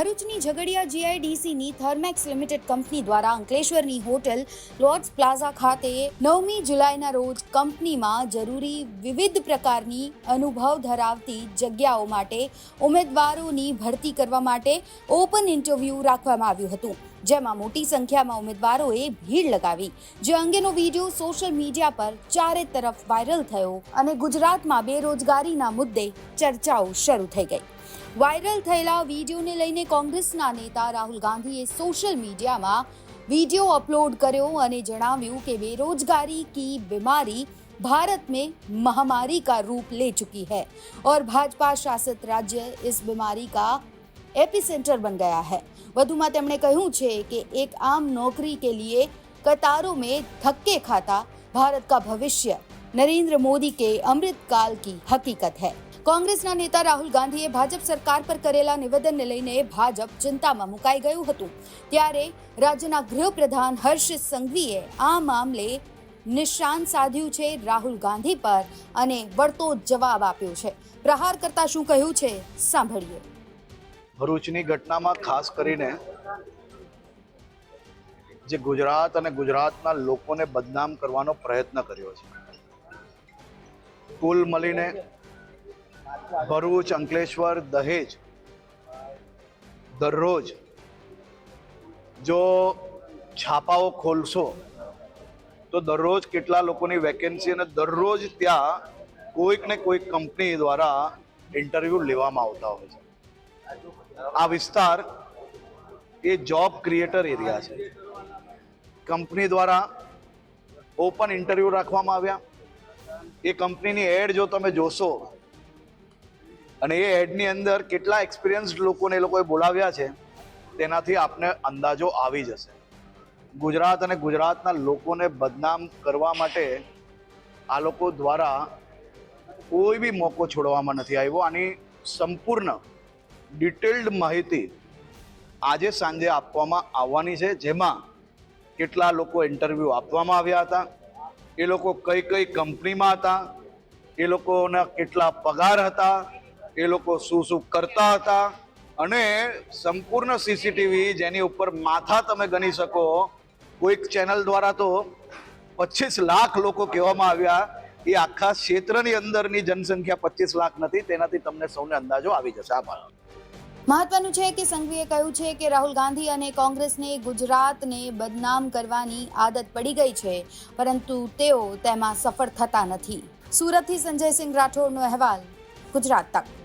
ઝઘડિયા જીઆઈડીસીની Thermax limited company દ્વારા અંકલેશ્વરની હોટેલ લોર્ડ્સ પ્લાઝા ખાતે નવમી જુલાઈના રોજ કંપનીમાં જરૂરી વિવિધ પ્રકારની અનુભવ ધરાવતી જગ્યાઓ માટે ઉમેદવારોની ભરતી કરવા માટે ઓપન ઇન્ટરવ્યૂ રાખવામાં આવ્યું હતું. જેમાં મોટી સંખ્યામાં ઉમેદવારોએ ભીડ લગાવી. જે અંગેનો વીડિયો સોશિયલ મીડિયા પર ચારે તરફ વાયરલ થયો અને ગુજરાતમાં બેરોજગારીના મુદ્દે ચર્ચાઓ શરૂ થઈ ગઈ. વાયરલ થયેલા વિડીયોને લઈને કોંગ્રેસના નેતા રાહુલ ગાંધીએ સોશિયલ મીડિયામાં વિડીયો અપલોડ કર્યો અને જણાવ્યું કે બેરોજગારી કી બીમારી भारत में महामारी का रूप ले चुकी है और भाजपा शासित राज्य इस बीमारी का એપિસેન્ટર બન ગયા હૈ વધુમાં તેમણે કહ્યું છે કે એક આમ નોકરી કે લીએ કતારો મેં ધક્કે ખાતા ભારત કા ભવિષ્ય નરેન્દ્ર મોદી કે અમૃતકાલ કી હકીકત હૈ કોંગ્રેસના નેતા રાહુલ ગાંધીએ ભાજપ સરકાર પર કરેલા નિવેદનને લઈને ભાજપ ચિંતામાં મુકાઈ ગયું હતું. ત્યારે રાજ્યના ગૃહપ્રધાન હર્ષ સંઘવીએ આ મામલે નિશાન સાધ્યું છે રાહુલ ગાંધી પર અને વળતો જવાબ આપ્યો છે. પ્રહાર કરતા શું કહ્યું છે, સાંભળીએ. ભરૂચની ઘટનામાં ખાસ કરીને જે ગુજરાત અને ગુજરાતના લોકોને બદનામ કરવાનો પ્રયત્ન કર્યો છે. કુલ મળીને ભરૂચ, અંકલેશ્વર, દહેજ દરરોજ જો છાપાઓ ખોલશો, તો દરરોજ કેટલા લોકોની વેકેન્સી અને દરરોજ ત્યાં કોઈક ને કોઈક કંપની દ્વારા ઇન્ટરવ્યૂ લેવામાં આવતા હોય છે. આ વિસ્તાર એ જોબ ક્રિએટર એરિયા છે. કંપની દ્વારા ઓપન ઇન્ટરવ્યૂ રાખવામાં આવ્યા. એ કંપનીની એડ જો તમે જોશો અને એ એડની અંદર કેટલા એક્સપિરિયન્સ લોકોને એ લોકોએ બોલાવ્યા છે, તેનાથી આપને અંદાજો આવી જશે. ગુજરાત અને ગુજરાતના લોકોને બદનામ કરવા માટે આ લોકો દ્વારા કોઈ બી મોકો છોડવામાં નથી આવ્યો. આની સંપૂર્ણ ડિટેલ્ડ માહિતી આજે સાંજે આપવામાં આવવાની છે, જેમાં કેટલા લોકો ઇન્ટરવ્યૂ આપવામાં આવ્યા હતા, એ લોકો કઈ કઈ કંપનીમાં હતા, એ લોકોના કેટલા પગાર હતા એ લોકો શું શું કરતા હતા અને સંપૂર્ણ સીસીટીવી જેની ઉપર માથા તમે ગણી શકો. કોઈક ચેનલ દ્વારા તો પચીસ લાખ લોકો કહેવામાં આવ્યા. એ આખા ક્ષેત્રની અંદરની જનસંખ્યા પચીસ લાખ નથી, તેનાથી તમને સૌને અંદાજો આવી જશે. આભાર. મહત્વનું છે કે સંઘવીએ કહ્યું છે કે રાહુલ ગાંધી અને કોંગ્રેસને ગુજરાતને બદનામ કરવાની આદત પડી ગઈ છે, પરંતુ તેઓ તેમાં સફળ થતા નથી. સુરતથી સંજયસિંહ રાઠોડનો અહેવાલ ગુજરાત તક.